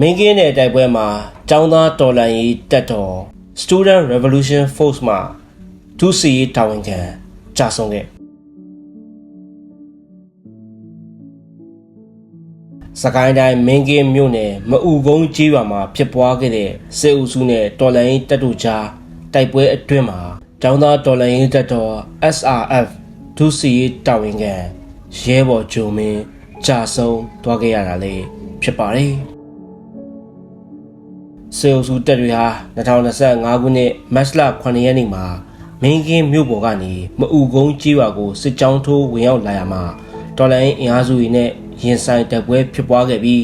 မင်းကင်းတဲ့တိုက်ပွဲမှာចောင်းသားတော်လန်ရေးတက်တော် Student Revolution Force မှဒုစီရေးတာဝန်ခံကြာဆုံးခဲ့စကိုင်းတိုင်းမင်းကင်းမြို့နယ်မအူကုန်းကြီးရွာမှာဖြစ်ပွားခဲ့တဲ့စစ်အုပ်စုနဲ့တော်လန်ရေးတပ်တို့ကြားတိုက်ပွဲအတွင်းမှာចောင်းသားတော်လန်ရေးတပ်တော် SRF ဒုစီရေးတာဝန်ခံရဲဘော်ဂျုံမင်းကြာဆုံးသွားခဲ့ရတာလေဖြစ်ပါတယ် စေအုပ်စုတပ်တွေဟာ2025ခုနှစ်မတ်လ9ရက်နေ့မှာမင်းကင်းမြို့ပေါ်ကနေမအူကုန်းကြီးရွာကိုစစ်ကြောင်းထိုးဝင်ရောက်လာရမှာတော်လိုင်းအင်အားစုတွေနဲ့ရင်ဆိုင်တပ်ပွဲဖြစ်ပွားခဲ့ပြီး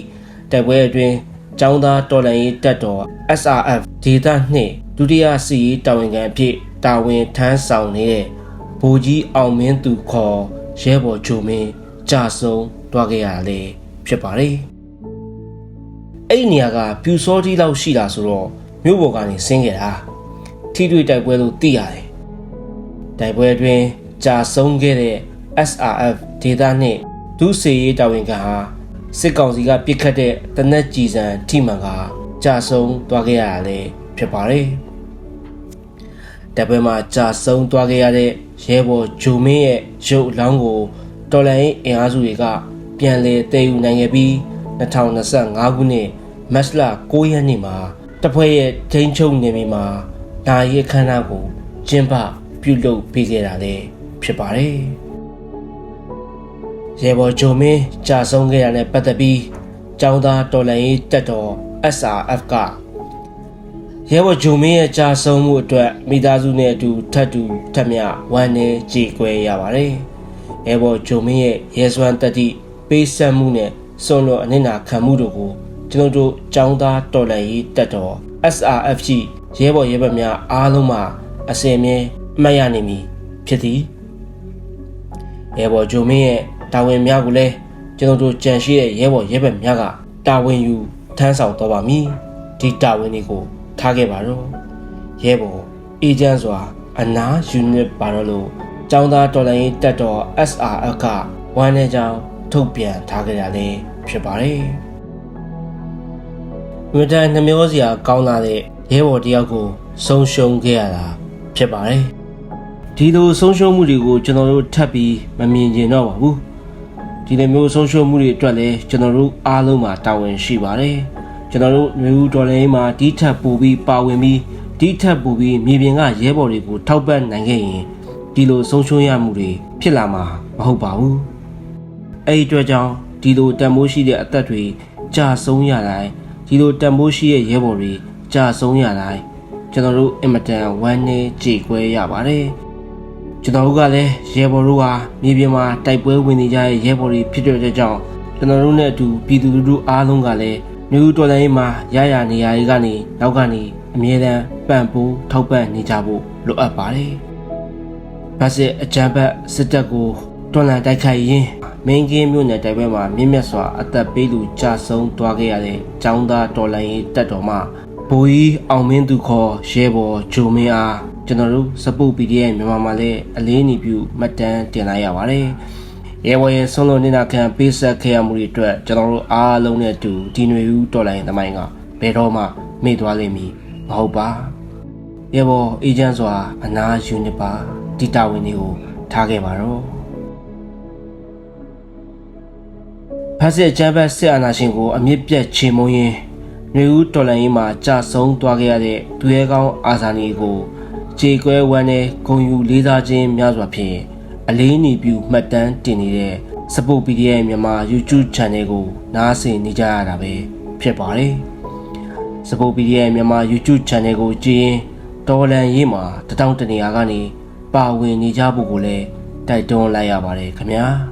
တပ်ပွဲအတွင်းចောင်းသားတော်လိုင်းရေးတပ်တော် SRF ဒေသနှင့်ဒုတိယစီရေးတာဝန်ခံအဖြစ်တာဝန်ထမ်းဆောင်နေတဲ့ဗိုလ်ကြီးအောင်မင်းသူခေါ်ရဲဘော်ဂျိုမင်းကြာဆုံးသွားခဲ့ရတာလေဖြစ်ပါတယ် အဲ့ဒီနေရာကပြူစောကြီးလောက်ရှိတာဆိုတော့မြို့ပေါ်ကနေဆင်းခဲ့တာထိတွေ့တိုက်ပွဲလို့သိရတယ်တိုက်ပွဲအတွင်းကြာဆုံးခဲ့တဲ့ SRF ဒေသနှင့်ဒုစေရေးတာဝန်ခံဟာစစ်ကောင်စီကပစ်ခတ်တဲ့တနက်ကြည်စံထိမှန်ကကြာဆုံးသွားခဲ့ရတာလေဖြစ်ပါတယ်တပ်ပွဲမှာကြာဆုံးသွားခဲ့ရတဲ့ရဲဘော်ဂျိုမင်းရဲ့ရုပ်အလောင်းကိုတော်လန်ရေးအင်အားစုတွေကပြန်လည်တည်ယူနိုင်ခဲ့ပြီး2025ခုနှစ် မတ်လ9ရက်နေ့မှာတပ်ဖွဲ့ရဲ့ဒိန်းချုပ်နေမီမှာဒါရီအခမ်းအနားကိုကျင်းပပြုလုပ်ပေးခဲ့တာလည်းဖြစ်ပါတယ်။ရေဘော်ဂျုံမင်းကြာဆုံးခဲ့ရတဲ့ပတ်သက်ပြီးចောင်းသားတော်လန်ရေးတက်တော် SRF ကရဲဘော်ဂျုံမင်းရဲ့ကြာဆုံးမှုအတွက်မိသားစုနဲ့အတူထပ်တူထပ်မျှဝမ်းနည်းကြေကွဲရပါတယ်။ရဲဘော်ဂျုံမင်းရဲ့ရဲစွမ်းတက်သည့်ပေးဆက်မှုနဲ့စွန့်လွတ်အနစ်နာခံမှုတို့ကို ကျွန်တော်တို့ចောင်းသားတော်လန်ရေးတက်တော် SRF ရှိရဲဘော်ရဲဘက်များအားလုံးမှာအစင်မြဲမှတ်ရနေမည်ဖြစ်သည်ရဲဘော်ဂျိုမင်းရဲ့တာဝန်များကိုလည်းကျွန်တော်တို့ကြံရှိတဲ့ရဲဘော်ရဲဘက်များကတာဝန်ယူထမ်းဆောင်တော့ပါမည်ဒီတာဝန်တွေကိုထားခဲ့ပါတော့ရဲဘော်အေဂျင့်စွာအနာယူနစ်ပါတော့လို့ចောင်းသားတော်လိုင်းတက်တော် SRF ကဝမ်းနေကြောင်းထုတ်ပြန်ထားကြရလေဖြစ်ပါတယ် မြတန်နှမျောစရာကောင်းလာတဲ့ရဲဘော်တယောက်ကိုဆုံးရှုံးခဲ့ရတာဖြစ်ပါတယ်ဒီလိုဆုံးရှုံးမှုတွေကိုကျွန်တော်တို့ထပ်ပြီးမမြင်ကျင်တော့ပါဘူးဒီလိုမျိုးဆုံးရှုံးမှုတွေအတွက်လည်းကျွန်တော်တို့အားလုံးမှာတာဝန်ရှိပါတယ်ကျွန်တော်တို့မျိုးဦးတော်လည်းမှာဒီထက်ပိုပြီးပါဝင်ပြီးဒီထက်ပိုပြီးမြေပြင်ကရဲဘော်တွေကိုထောက်ပံ့နိုင်ခဲ့ရင်ဒီလိုဆုံးရှုံးရမှုတွေဖြစ်လာမှာမဟုတ်ပါဘူးအဲ့ဒီအတွက်ကြောင့်ဒီလိုတန်မိုးရှိတဲ့အသက်တွေကြာဆုံးရတိုင်း ဒီလိုတန်မိုးရှိတဲ့ရဲဘော်တွေကြာဆုံးရတိုင်းကျွန်တော်တို့အင်မတန်ဝမ်းနည်းကြေကွဲရပါတယ်ကျွန်တော်တို့ကလည်းရဲဘော်တို့ဟာမြေပြင်မှာတိုက်ပွဲဝင်နေကြတဲ့ရဲဘော်တွေဖြစ်တဲ့ကြောင့်ကျွန်တော်တို့နဲ့အတူပြည်သူလူထုအားလုံးကလည်းမျိုးတော်လိုင်းမှာရရနေရာတွေကနေနောက်ကနေအမြဲတမ်းပံ့ပိုးထောက်ပံ့နေကြဖို့လိုအပ်ပါတယ်။ဗတ်စစ်အကြံဖက်စစ်တပ်ကိုတွန်းလှန်တိုက်ခိုက်ရင်း မင်းကင်းမြို့နယ်တိုက်ပွဲမှာမြင့်မြတ်စွာအသက်ပေးသူကြာဆုံးသွားခဲ့ရတဲ့ចောင်းသားတော်လိုင်းတပ်တော်မှဘိုးကြီးအောင်မင်းသူခေါ်ရဲဘော်ဂျိုမင်းအားကျွန်တော်တို့စပုတ် PDF မြန်မာမှာလည်းအလေးနေပြုမှတ်တမ်းတင်လိုက်ရပါတယ်။ရဲဘော်ရဲ့ဆုံးလို့နေတာခံပေးဆက်ခဲ့ရမှုတွေအတွက်ကျွန်တော်တို့အားလုံးနဲ့အတူဒီຫນွေဦးတော်လိုင်းသမိုင်းကဘယ်တော့မှမေ့သွားလိမ့်မည်မဟုတ်ပါ။ရဲဘော်အေဂျင့်စွာအနာယူနစ်ပါတီတာဝန်တွေကိုထားခဲ့ပါတော့။ ဖက်စစ်ကျမ်းဘတ်စစ်အာဏာရှင်ကိုအမြင့်ပြတ်ချေမုံရင်းຫນွေဦးတော်လန်ရေးမှာကြာဆုံးသွားခဲ့ရတဲ့သူရဲကောင်းအာဇာနည်ကိုခြေကွဲဝမ်းနဲ့ဂုံယူလေးစားခြင်းများစွာဖြင့်အလေးနေပြုမှတ်တမ်းတင်နေတဲ့စပုတ် PDF မြန်မာ YouTube Channel ကိုနားဆင်နေကြရတာပဲဖြစ်ပါတယ်။စပုတ် PDF မြန်မာ YouTube Channel ကိုကြည့်ရင်တော်လန်ရေးမှာတထောင်တနေရာကနေပါဝင်နေကြဖို့ကိုလည်းတိုက်တွန်းလိုက်ရပါတယ်ခင်ဗျာ။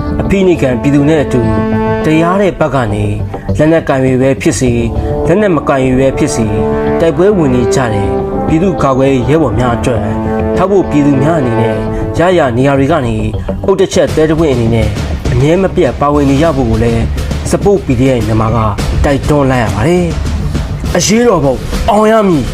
အဖိနိကံပြည်သူနဲ့အတူတရားတဲ့ဘက်ကနေလက်နက်ကင်ရွေပဲဖြစ်စီလက်နက်မကင်ရွေပဲဖြစ်စီတိုက်ပွဲဝင်နေကြတယ်ပြည်သူ့ကာကွယ်ရေးရဲဘော်များအတွက်ထောက်ဖို့ပြည်သူများအနေနဲ့ရရနေရာတွေကနေအုတ်တစ်ချက်တဲတပွင့်အနေနဲ့အမြဲမပြတ်ပါဝင်နေရဖို့ကိုလည်း support PDF မြန်မာကတိုက်တွန်းလိုက်ရပါတယ်အရေးတော်ပုံအောင်ရမည်